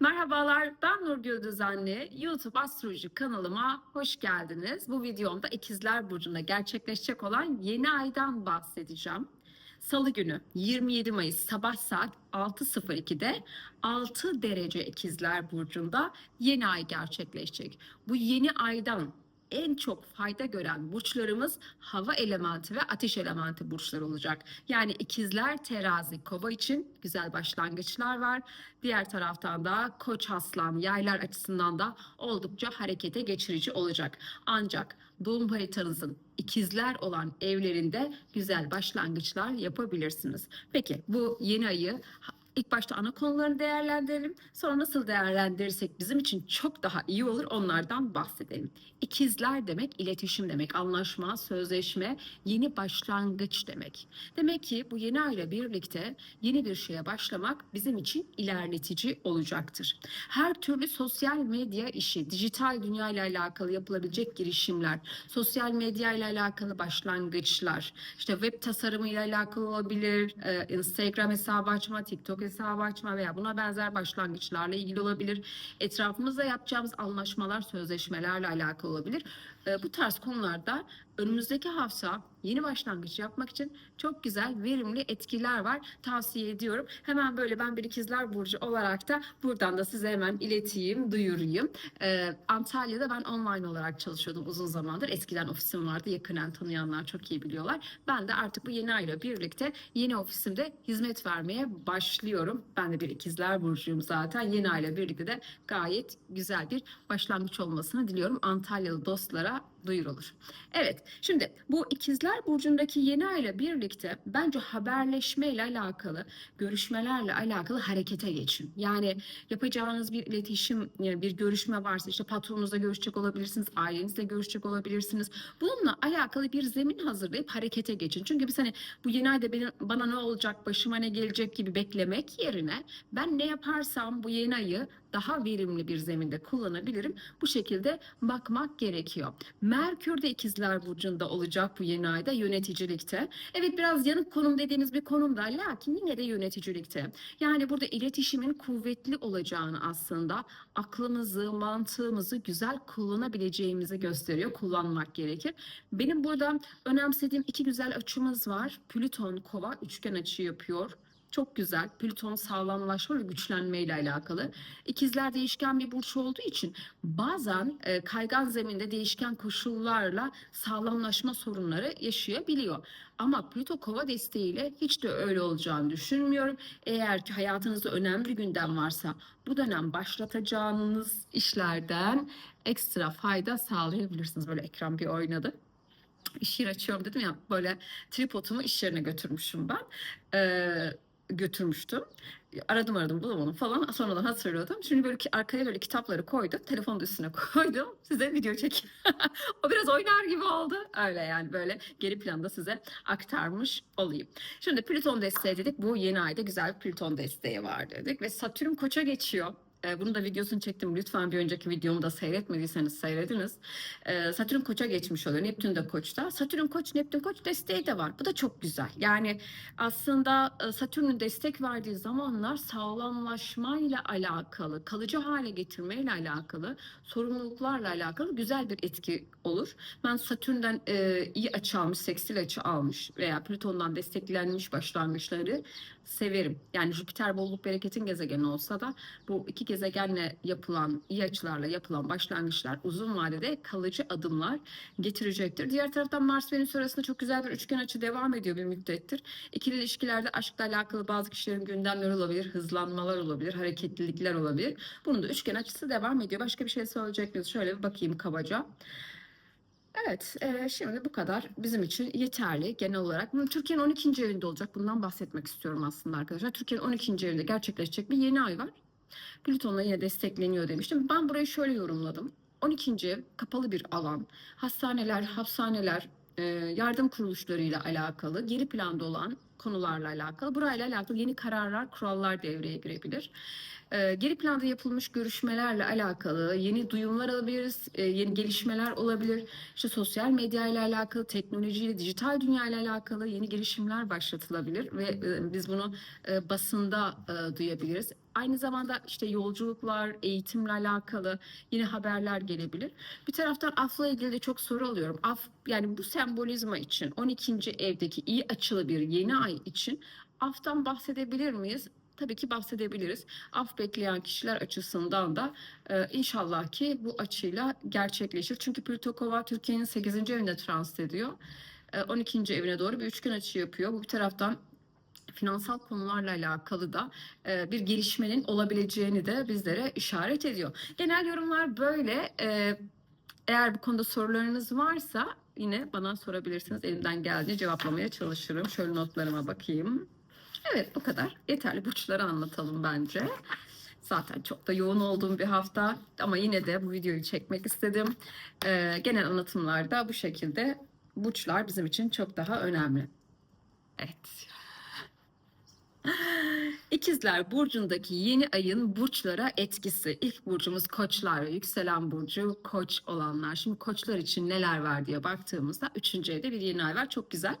Merhabalar, ben Nurgül Düzenli. YouTube Astroloji kanalıma hoş geldiniz. Bu videomda İkizler Burcu'nda gerçekleşecek olan yeni aydan bahsedeceğim. Salı günü 27 Mayıs sabah saat 6.02'de 6 derece İkizler Burcu'nda yeni ay gerçekleşecek. Bu yeni aydan en çok fayda gören burçlarımız hava elementi ve ateş elementi burçlar olacak. Yani ikizler, terazi, kova için güzel başlangıçlar var. Diğer taraftan da koç, aslan, yaylar açısından da oldukça harekete geçirici olacak. Ancak doğum haritanızın ikizler olan evlerinde güzel başlangıçlar yapabilirsiniz. Peki bu yeni ayı İlk başta ana konularını değerlendirelim. Sonra nasıl değerlendirirsek bizim için çok daha iyi olur onlardan bahsedelim. İkizler demek iletişim demek, anlaşma, sözleşme, yeni başlangıç demek. Demek ki bu yeni ayla birlikte yeni bir şeye başlamak bizim için ilerletici olacaktır. Her türlü sosyal medya işi, dijital dünya ile alakalı yapılabilecek girişimler, sosyal medya ile alakalı başlangıçlar, işte web tasarımı ile alakalı olabilir, e, Instagram hesabı açma, TikTok hesabı açma veya buna benzer başlangıçlarla ilgili olabilir. Etrafımızda yapacağımız anlaşmalar, sözleşmelerle alakalı olabilir. E, Bu tarz konularda önümüzdeki hafta yeni başlangıç yapmak için çok güzel, verimli etkiler var. Tavsiye ediyorum. Hemen böyle ben bir ikizler burcu olarak da buradan da size hemen ileteyim, duyurayım. Ee, Antalya'da ben online olarak çalışıyordum uzun zamandır. Eskiden ofisim vardı. Yakından tanıyanlar çok iyi biliyorlar. Ben de artık bu yeni ayla birlikte yeni ofisimde hizmet vermeye başlıyorum. Ben de bir ikizler burcuyum zaten. Yeni ayla birlikte de gayet güzel bir başlangıç olmasını diliyorum. Antalyalı dostlara 자 duyurulur. Evet, şimdi bu ikizler burcundaki yeni ayla birlikte bence haberleşme ile alakalı, görüşmelerle alakalı harekete geçin. Yani yapacağınız bir iletişim, yani bir görüşme varsa işte patronunuzla görüşecek olabilirsiniz, ailenizle görüşecek olabilirsiniz. Bununla alakalı bir zemin hazırlayıp harekete geçin. Çünkü biz hani bu yeni ayda benim, bana ne olacak, başıma ne gelecek gibi beklemek yerine ben ne yaparsam bu yeni ayı daha verimli bir zeminde kullanabilirim. Bu şekilde bakmak gerekiyor. Merkür de ikizler burcunda olacak bu yeni ayda yöneticilikte. Evet biraz yanık konum dediğimiz bir konumda lakin yine de yöneticilikte. Yani burada iletişimin kuvvetli olacağını aslında aklımızı, mantığımızı güzel kullanabileceğimizi gösteriyor. Kullanmak gerekir. Benim burada önemsediğim iki güzel açımız var. Plüton kova üçgen açı yapıyor. Çok güzel. Plüton sağlamlaşma ve güçlenme ile alakalı. İkizler değişken bir burç olduğu için bazen e, kaygan zeminde değişken koşullarla sağlamlaşma sorunları yaşayabiliyor. Ama Plüto kova desteğiyle hiç de öyle olacağını düşünmüyorum. Eğer ki hayatınızda önemli bir gündem varsa bu dönem başlatacağınız işlerden ekstra fayda sağlayabilirsiniz. Böyle ekran bir oynadı iş yeri açıyorum dedim ya böyle tripodumu iş yerine götürmüşüm ben. Ee, götürmüştüm. Aradım aradım bulamadım falan. Sonradan hatırladım. Şimdi böyle ki arkaya böyle kitapları koydum. Telefonun üstüne koydum. Size video çek. o biraz oynar gibi oldu. Öyle yani böyle geri planda size aktarmış olayım. Şimdi Plüton desteği dedik. Bu yeni ayda güzel bir Plüton desteği var dedik. Ve Satürn koça geçiyor. Ee, Bunu da videosunu çektim. Lütfen bir önceki videomu da seyretmediyseniz seyrediniz. Ee, Satürn koça geçmiş oluyor. Neptün de koçta. Satürn koç, Neptün koç desteği de var. Bu da çok güzel. Yani aslında e, Satürn'ün destek verdiği zamanlar sağlamlaşmayla alakalı, kalıcı hale getirmeyle alakalı, sorumluluklarla alakalı güzel bir etki olur. Ben Satürn'den e, iyi açı almış, seksil açı almış veya Plüton'dan desteklenmiş başlangıçları severim. Yani Jüpiter bolluk bereketin gezegeni olsa da bu iki gezegenle yapılan, iyi açılarla yapılan başlangıçlar uzun vadede kalıcı adımlar getirecektir. Diğer taraftan Mars Venüs arasında çok güzel bir üçgen açı devam ediyor bir müddettir. İkili ilişkilerde aşkla alakalı bazı kişilerin gündemleri olabilir, hızlanmalar olabilir, hareketlilikler olabilir. Bunun da üçgen açısı devam ediyor. Başka bir şey söyleyecek miyiz? Şöyle bir bakayım kabaca. Evet, e, şimdi bu kadar bizim için yeterli genel olarak. Türkiye'nin 12. evinde olacak. Bundan bahsetmek istiyorum aslında arkadaşlar. Türkiye'nin 12. evinde gerçekleşecek bir yeni ay var. Plüton'la yine destekleniyor demiştim. Ben burayı şöyle yorumladım. 12. ev kapalı bir alan. Hastaneler, hapishaneler, e, yardım kuruluşlarıyla alakalı geri planda olan konularla alakalı. Burayla alakalı yeni kararlar, kurallar devreye girebilir. Ee, geri planda yapılmış görüşmelerle alakalı yeni duyumlar alabiliriz, e, yeni gelişmeler olabilir. İşte sosyal medya ile alakalı, teknolojiyle, dijital dünya ile alakalı yeni girişimler başlatılabilir ve e, biz bunu e, basında duyabiliriz. Aynı zamanda işte yolculuklar, eğitimle alakalı yeni haberler gelebilir. Bir taraftan afla ilgili de çok soru alıyorum. Af yani bu sembolizma için 12. evdeki iyi açılı bir yeni ay için aftan bahsedebilir miyiz? Tabii ki bahsedebiliriz. Af bekleyen kişiler açısından da e, inşallah ki bu açıyla gerçekleşir. Çünkü Plüto Kova Türkiye'nin 8. evinde transit ediyor. E, 12. evine doğru bir üçgen açı yapıyor. Bu bir taraftan finansal konularla alakalı da e, bir gelişmenin olabileceğini de bizlere işaret ediyor. Genel yorumlar böyle. E, eğer bu konuda sorularınız varsa yine bana sorabilirsiniz. Elimden geldiğince cevaplamaya çalışırım. Şöyle notlarıma bakayım. Evet bu kadar. Yeterli burçları anlatalım bence. Zaten çok da yoğun olduğum bir hafta ama yine de bu videoyu çekmek istedim. Ee, genel anlatımlarda bu şekilde burçlar bizim için çok daha önemli. Evet. İkizler burcundaki yeni ayın burçlara etkisi. İlk burcumuz koçlar ve yükselen burcu koç olanlar. Şimdi koçlar için neler var diye baktığımızda üçüncü evde bir yeni ay var. Çok güzel.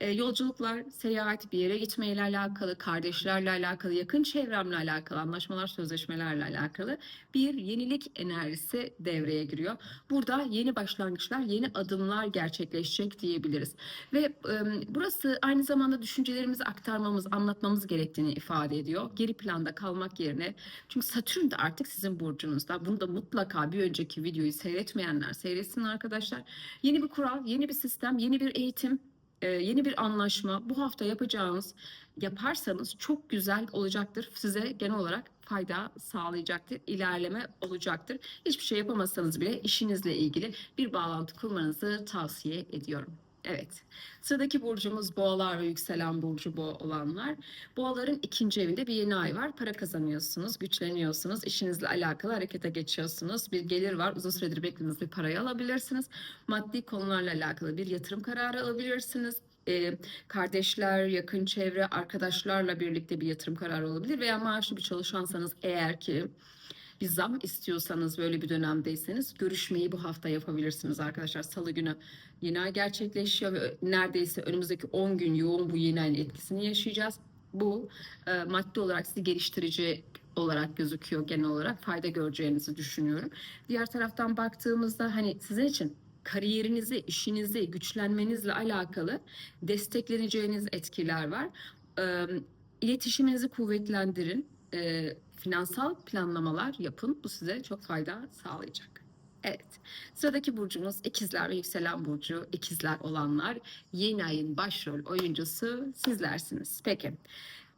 E, yolculuklar, seyahat, bir yere gitmeyle alakalı, kardeşlerle alakalı, yakın çevremle alakalı, anlaşmalar, sözleşmelerle alakalı bir yenilik enerjisi devreye giriyor. Burada yeni başlangıçlar, yeni adımlar gerçekleşecek diyebiliriz. Ve e, burası aynı zamanda düşüncelerimizi aktarmamız, anlatmamız gerektiğini ifade ediyor. Geri planda kalmak yerine. Çünkü Satürn de artık sizin burcunuzda. Bunu da mutlaka bir önceki videoyu seyretmeyenler seyretsin arkadaşlar. Yeni bir kural, yeni bir sistem, yeni bir eğitim, e, yeni bir anlaşma bu hafta yapacağınız yaparsanız çok güzel olacaktır. Size genel olarak fayda sağlayacaktır, ilerleme olacaktır. Hiçbir şey yapamazsanız bile işinizle ilgili bir bağlantı kurmanızı tavsiye ediyorum. Evet. Sıradaki burcumuz boğalar ve yükselen burcu boğa olanlar. Boğaların ikinci evinde bir yeni ay var. Para kazanıyorsunuz, güçleniyorsunuz, işinizle alakalı harekete geçiyorsunuz. Bir gelir var. Uzun süredir beklediğiniz bir parayı alabilirsiniz. Maddi konularla alakalı bir yatırım kararı alabilirsiniz. Ee, kardeşler, yakın çevre, arkadaşlarla birlikte bir yatırım kararı olabilir veya maaşlı bir çalışansanız eğer ki bir zam istiyorsanız böyle bir dönemdeyseniz görüşmeyi bu hafta yapabilirsiniz arkadaşlar. Salı günü yeni gerçekleşiyor ve neredeyse önümüzdeki 10 gün yoğun bu yeni ayın etkisini yaşayacağız. Bu e, maddi olarak sizi geliştirici olarak gözüküyor genel olarak fayda göreceğinizi düşünüyorum. Diğer taraftan baktığımızda hani sizin için kariyerinizi, işinizi güçlenmenizle alakalı destekleneceğiniz etkiler var. E, iletişiminizi kuvvetlendirin. E, finansal planlamalar yapın. Bu size çok fayda sağlayacak. Evet. Sıradaki burcumuz ikizler ve yükselen burcu ikizler olanlar. Yeni ayın başrol oyuncusu sizlersiniz. Peki.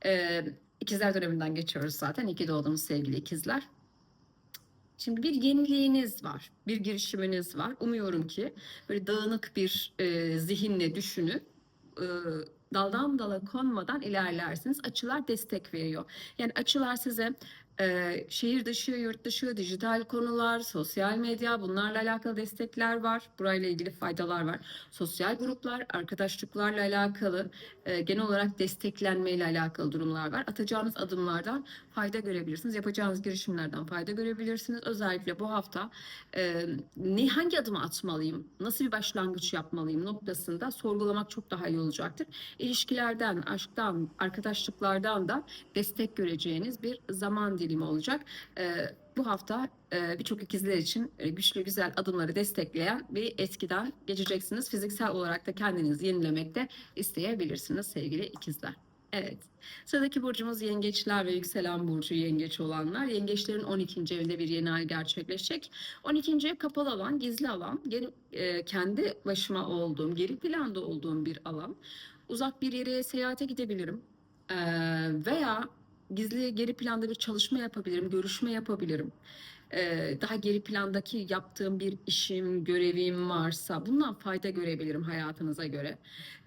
Ee, ikizler döneminden geçiyoruz zaten. İki doğduğumuz sevgili ikizler. Şimdi bir yeniliğiniz var, bir girişiminiz var. Umuyorum ki böyle dağınık bir e, zihinle düşünüp e, daldan dala konmadan ilerlersiniz. Açılar destek veriyor. Yani açılar size e, şehir dışı, yurt dışı, dijital konular, sosyal medya bunlarla alakalı destekler var. Burayla ilgili faydalar var. Sosyal gruplar, arkadaşlıklarla alakalı e, genel olarak desteklenmeyle alakalı durumlar var. Atacağınız adımlardan fayda görebilirsiniz. Yapacağınız girişimlerden fayda görebilirsiniz. Özellikle bu hafta e, ne hangi adımı atmalıyım, nasıl bir başlangıç yapmalıyım noktasında sorgulamak çok daha iyi olacaktır. İlişkilerden, aşktan, arkadaşlıklardan da destek göreceğiniz bir zaman dilimi olacak. E, bu hafta e, birçok ikizler için e, güçlü güzel adımları destekleyen bir etkiden geçeceksiniz. Fiziksel olarak da kendinizi yenilemekte isteyebilirsiniz sevgili ikizler. Evet. Sıradaki burcumuz yengeçler ve yükselen burcu yengeç olanlar. Yengeçlerin 12. evinde bir yeni ay gerçekleşecek. 12. ev kapalı alan, gizli alan, geri, e, kendi başıma olduğum, geri planda olduğum bir alan. Uzak bir yere seyahate gidebilirim. E, veya gizli geri planda bir çalışma yapabilirim, görüşme yapabilirim. Ee, daha geri plandaki yaptığım bir işim, görevim varsa bundan fayda görebilirim hayatınıza göre.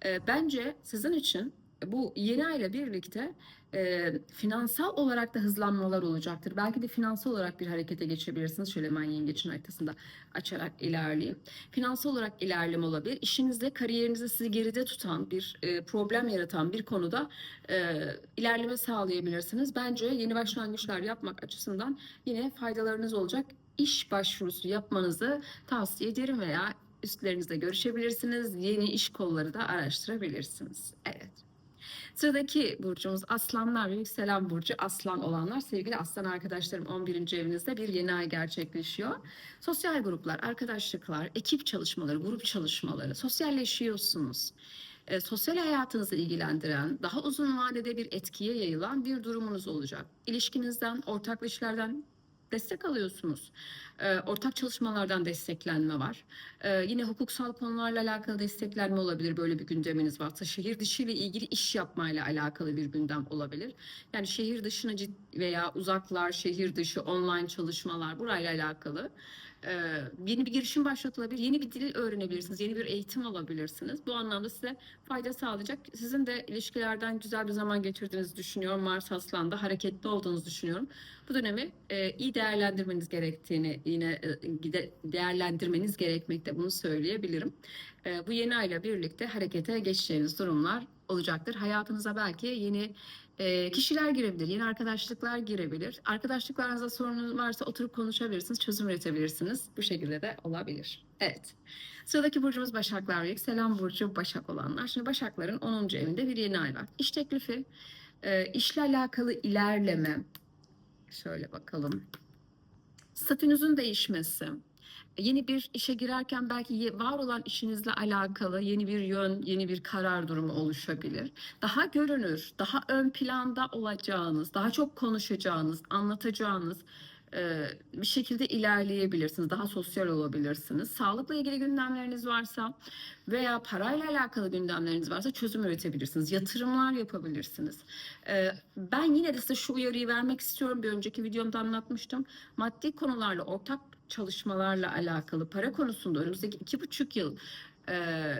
Ee, bence sizin için bu yeni ay ile birlikte e, finansal olarak da hızlanmalar olacaktır. Belki de finansal olarak bir harekete geçebilirsiniz. Şöyle hemen yengeçin haritasında açarak ilerleyeyim. Finansal olarak ilerleme olabilir. İşinizde, kariyerinizde sizi geride tutan bir e, problem yaratan bir konuda e, ilerleme sağlayabilirsiniz. Bence yeni başlangıçlar yapmak açısından yine faydalarınız olacak. İş başvurusu yapmanızı tavsiye ederim veya üstlerinizle görüşebilirsiniz. Yeni iş kolları da araştırabilirsiniz. Evet. Sıradaki burcumuz aslanlar ve yükselen burcu aslan olanlar. Sevgili aslan arkadaşlarım 11. evinizde bir yeni ay gerçekleşiyor. Sosyal gruplar, arkadaşlıklar, ekip çalışmaları, grup çalışmaları, sosyalleşiyorsunuz. E, sosyal hayatınızı ilgilendiren, daha uzun vadede bir etkiye yayılan bir durumunuz olacak. İlişkinizden, ortaklı destek alıyorsunuz. E, ortak çalışmalardan desteklenme var. E, yine hukuksal konularla alakalı desteklenme olabilir böyle bir gündeminiz varsa. Şehir dışı ile ilgili iş yapmayla alakalı bir gündem olabilir. Yani şehir dışına veya uzaklar, şehir dışı online çalışmalar burayla alakalı. E, yeni bir girişim başlatılabilir, yeni bir dil öğrenebilirsiniz, yeni bir eğitim alabilirsiniz. Bu anlamda size fayda sağlayacak. Sizin de ilişkilerden güzel bir zaman geçirdiğinizi düşünüyorum. Mars Aslan'da hareketli olduğunuzu düşünüyorum. Bu dönemi e, iyi değerlendirmeniz gerektiğini yine e, değerlendirmeniz gerekmekte bunu söyleyebilirim. Bu yeni ayla birlikte harekete geçeceğiniz durumlar olacaktır. Hayatınıza belki yeni kişiler girebilir, yeni arkadaşlıklar girebilir. Arkadaşlıklarınızda sorunuz varsa oturup konuşabilirsiniz, çözüm üretebilirsiniz. Bu şekilde de olabilir. Evet. Sıradaki burcumuz Başaklar yükselen burcu Başak olanlar. Şimdi Başakların 10. evinde bir yeni ay var. İş teklifi, işle alakalı ilerleme, Şöyle bakalım. Statünüzün değişmesi. Yeni bir işe girerken belki var olan işinizle alakalı yeni bir yön, yeni bir karar durumu oluşabilir. Daha görünür, daha ön planda olacağınız, daha çok konuşacağınız, anlatacağınız bir şekilde ilerleyebilirsiniz. Daha sosyal olabilirsiniz. Sağlıkla ilgili gündemleriniz varsa veya parayla alakalı gündemleriniz varsa çözüm üretebilirsiniz. Yatırımlar yapabilirsiniz. E, ben yine de size şu uyarıyı vermek istiyorum. Bir önceki videomda anlatmıştım. Maddi konularla, ortak çalışmalarla alakalı para konusunda önümüzdeki iki buçuk yıl e,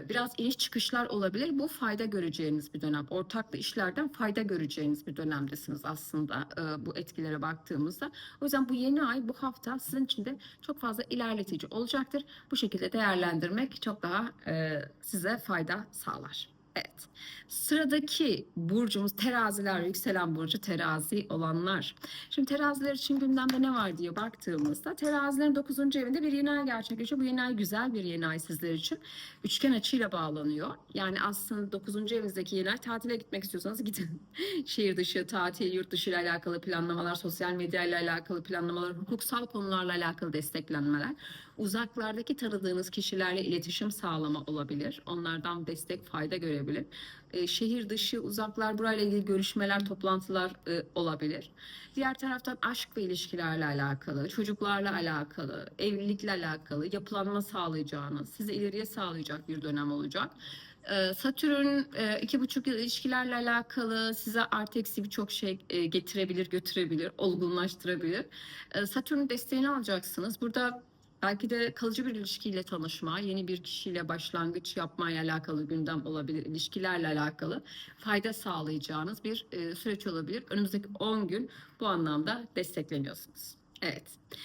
biraz iniş çıkışlar olabilir. Bu fayda göreceğiniz bir dönem. Ortaklı işlerden fayda göreceğiniz bir dönemdesiniz aslında e, bu etkilere baktığımızda. O yüzden bu yeni ay bu hafta sizin için de çok fazla ilerletici olacaktır. Bu şekilde değerlendirmek çok daha e, size fayda sağlar. Evet. Sıradaki burcumuz teraziler, yükselen burcu terazi olanlar. Şimdi teraziler için gündemde ne var diye baktığımızda terazilerin 9. evinde bir yeni ay gerçekleşiyor. Bu yeni ay güzel bir yeni ay sizler için. Üçgen açıyla bağlanıyor. Yani aslında 9. evinizdeki yeni ay tatile gitmek istiyorsanız gidin. Şehir dışı, tatil, yurt dışı ile alakalı planlamalar, sosyal medya ile alakalı planlamalar, hukuksal konularla alakalı desteklenmeler, uzaklardaki tanıdığınız kişilerle iletişim sağlama olabilir. Onlardan destek, fayda görebilir. Ee, şehir dışı, uzaklar burayla ilgili görüşmeler, toplantılar e, olabilir. Diğer taraftan aşk ve ilişkilerle alakalı, çocuklarla alakalı, evlilikle alakalı yapılanma sağlayacağınız, sizi ileriye sağlayacak bir dönem olacak. Ee, Satürn e, iki buçuk yıl ilişkilerle alakalı size artı eksi birçok şey e, getirebilir, götürebilir, olgunlaştırabilir. Ee, Satürn desteğini alacaksınız. Burada belki de kalıcı bir ilişkiyle tanışma, yeni bir kişiyle başlangıç yapmayla alakalı gündem olabilir, ilişkilerle alakalı fayda sağlayacağınız bir e, süreç olabilir. Önümüzdeki 10 gün bu anlamda destekleniyorsunuz. Evet.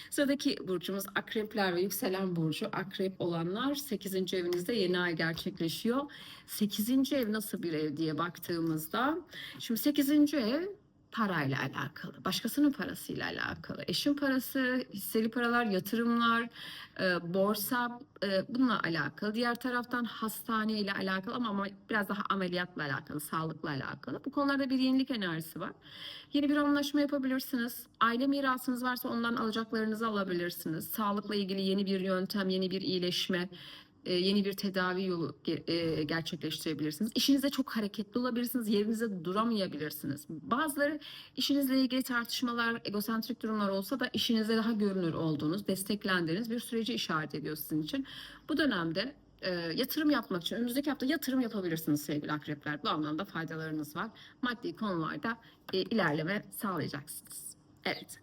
Sıradaki burcumuz akrepler ve yükselen burcu akrep olanlar 8. evinizde yeni ay gerçekleşiyor. 8. ev nasıl bir ev diye baktığımızda şimdi 8. ev parayla alakalı, başkasının parasıyla alakalı, eşin parası, hisseli paralar, yatırımlar, e, borsa e, bununla alakalı. Diğer taraftan hastane ile alakalı ama, ama biraz daha ameliyatla alakalı, sağlıkla alakalı. Bu konularda bir yenilik enerjisi var. Yeni bir anlaşma yapabilirsiniz. Aile mirasınız varsa ondan alacaklarınızı alabilirsiniz. Sağlıkla ilgili yeni bir yöntem, yeni bir iyileşme, yeni bir tedavi yolu e, gerçekleştirebilirsiniz. İşinizde çok hareketli olabilirsiniz, yerinizde duramayabilirsiniz. Bazıları işinizle ilgili tartışmalar, egosentrik durumlar olsa da işinizde daha görünür olduğunuz, desteklendiğiniz bir süreci işaret ediyor sizin için. Bu dönemde e, yatırım yapmak için önümüzdeki hafta yatırım yapabilirsiniz sevgili akrepler. Bu anlamda faydalarınız var. Maddi konularda e, ilerleme sağlayacaksınız. Evet.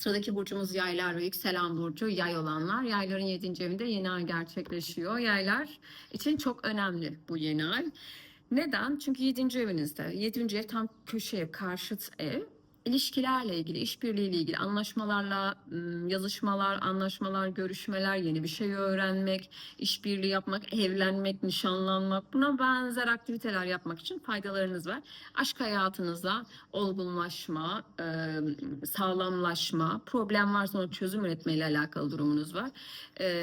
Sıradaki burcumuz yaylar ve yükselen burcu yay olanlar. Yayların 7. evinde yeni ay gerçekleşiyor. Yaylar için çok önemli bu yeni ay. Neden? Çünkü 7. evinizde. 7. ev tam köşeye karşıt ev. İlişkilerle ilgili, işbirliğiyle ilgili anlaşmalarla, yazışmalar, anlaşmalar, görüşmeler, yeni bir şey öğrenmek, işbirliği yapmak, evlenmek, nişanlanmak, buna benzer aktiviteler yapmak için faydalarınız var. Aşk hayatınızda olgunlaşma, sağlamlaşma, problem varsa ona çözüm üretmeyle alakalı durumunuz var.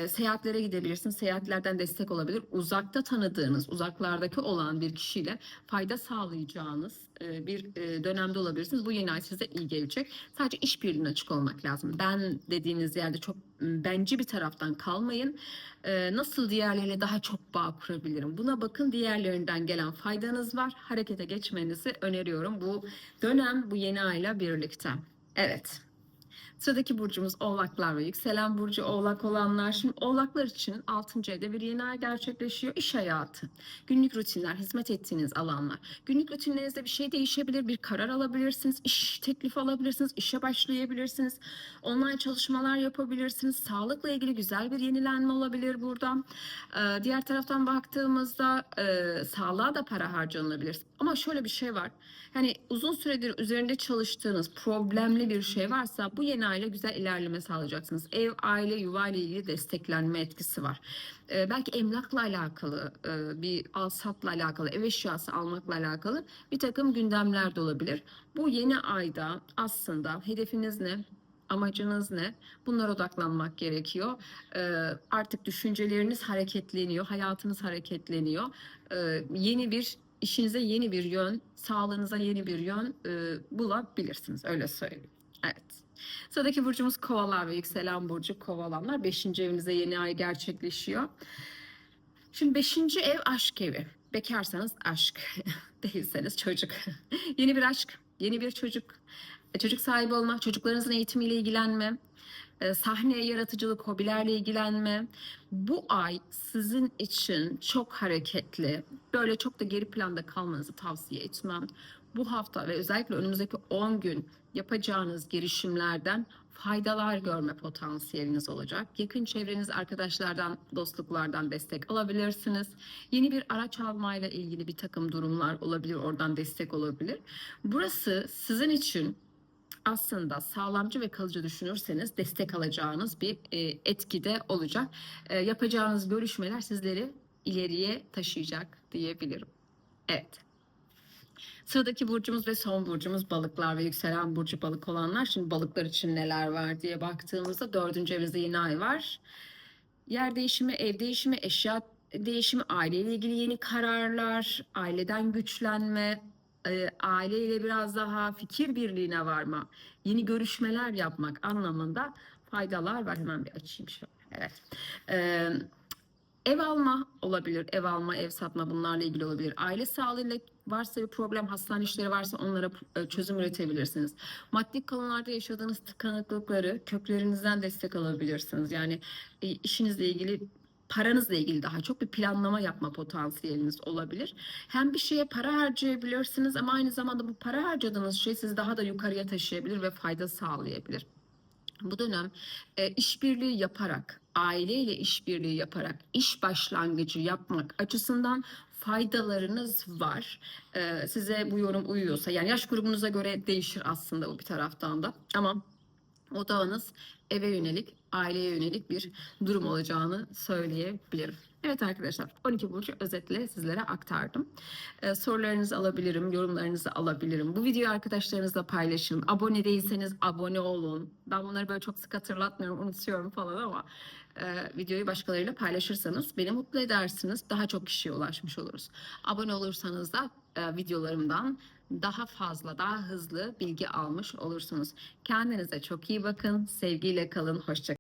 Seyahatlere gidebilirsiniz, seyahatlerden destek olabilir. Uzakta tanıdığınız, uzaklardaki olan bir kişiyle fayda sağlayacağınız bir e, dönemde olabilirsiniz. Bu yeni ay size iyi gelecek. Sadece işbirliğine açık olmak lazım. Ben dediğiniz yerde çok benci bir taraftan kalmayın. E, Nasıl diğerleriyle daha çok bağ kurabilirim? Buna bakın diğerlerinden gelen faydanız var. Harekete geçmenizi öneriyorum bu dönem bu yeni ayla birlikte. Evet. Sıradaki burcumuz oğlaklar ve yükselen burcu oğlak olanlar. Şimdi oğlaklar için 6. evde bir yeni ay gerçekleşiyor. İş hayatı, günlük rutinler, hizmet ettiğiniz alanlar. Günlük rutinlerinizde bir şey değişebilir, bir karar alabilirsiniz, iş teklifi alabilirsiniz, işe başlayabilirsiniz. Online çalışmalar yapabilirsiniz. Sağlıkla ilgili güzel bir yenilenme olabilir buradan. Ee, diğer taraftan baktığımızda e, sağlığa da para harcanabilir. Ama şöyle bir şey var. Hani uzun süredir üzerinde çalıştığınız problemli bir şey varsa bu yeni ayla güzel ilerleme sağlayacaksınız. Ev, aile, yuva ile ilgili desteklenme etkisi var. Ee, belki emlakla alakalı, e, bir al satla alakalı, ev eşyası almakla alakalı bir takım gündemler de olabilir. Bu yeni ayda aslında hedefiniz ne? Amacınız ne? Bunlara odaklanmak gerekiyor. Ee, artık düşünceleriniz hareketleniyor, hayatınız hareketleniyor. Ee, yeni bir işinize yeni bir yön, sağlığınıza yeni bir yön e, bulabilirsiniz. Öyle söyleyeyim. Evet. Sıradaki burcumuz kovalar ve yükselen burcu kovalanlar. Beşinci evinize yeni ay gerçekleşiyor. Şimdi beşinci ev aşk evi. Bekarsanız aşk, değilseniz çocuk. yeni bir aşk, yeni bir çocuk. E, Çocuk sahibi olmak, çocuklarınızın eğitimiyle ilgilenme, e, sahne, yaratıcılık, hobilerle ilgilenme. Bu ay sizin için çok hareketli, böyle çok da geri planda kalmanızı tavsiye etmem. Bu hafta ve özellikle önümüzdeki 10 gün yapacağınız girişimlerden faydalar görme potansiyeliniz olacak. Yakın çevreniz, arkadaşlardan, dostluklardan destek alabilirsiniz. Yeni bir araç almayla ilgili bir takım durumlar olabilir, oradan destek olabilir. Burası sizin için aslında sağlamcı ve kalıcı düşünürseniz destek alacağınız bir e, etkide olacak. E, yapacağınız görüşmeler sizleri ileriye taşıyacak diyebilirim. Evet. Sıradaki burcumuz ve son burcumuz balıklar ve yükselen burcu balık olanlar. Şimdi balıklar için neler var diye baktığımızda dördüncü evinizde yeni ay var. Yer değişimi, ev değişimi, eşya değişimi, aileyle ilgili yeni kararlar, aileden güçlenme, e, aileyle biraz daha fikir birliğine varma, yeni görüşmeler yapmak anlamında faydalar var. Hemen bir açayım şöyle. Evet. Ee, Ev alma olabilir, ev alma, ev satma bunlarla ilgili olabilir. Aile sağlığıyla varsa bir problem, hastane işleri varsa onlara e, çözüm üretebilirsiniz. Maddi konularda yaşadığınız tıkanıklıkları köklerinizden destek alabilirsiniz. Yani e, işinizle ilgili paranızla ilgili daha çok bir planlama yapma potansiyeliniz olabilir. Hem bir şeye para harcayabilirsiniz ama aynı zamanda bu para harcadığınız şey sizi daha da yukarıya taşıyabilir ve fayda sağlayabilir. Bu dönem e, işbirliği yaparak, aileyle işbirliği yaparak iş başlangıcı yapmak açısından faydalarınız var. E, size bu yorum uyuyorsa, yani yaş grubunuza göre değişir aslında bu bir taraftan da. Ama odağınız eve yönelik, aileye yönelik bir durum olacağını söyleyebilirim. Evet arkadaşlar 12 burcu özetle sizlere aktardım. Ee, sorularınızı alabilirim, yorumlarınızı alabilirim. Bu videoyu arkadaşlarınızla paylaşın. Abone değilseniz abone olun. Ben bunları böyle çok sık hatırlatmıyorum, unutuyorum falan ama e, videoyu başkalarıyla paylaşırsanız beni mutlu edersiniz. Daha çok kişiye ulaşmış oluruz. Abone olursanız da e, videolarımdan daha fazla, daha hızlı bilgi almış olursunuz. Kendinize çok iyi bakın. Sevgiyle kalın. Hoşça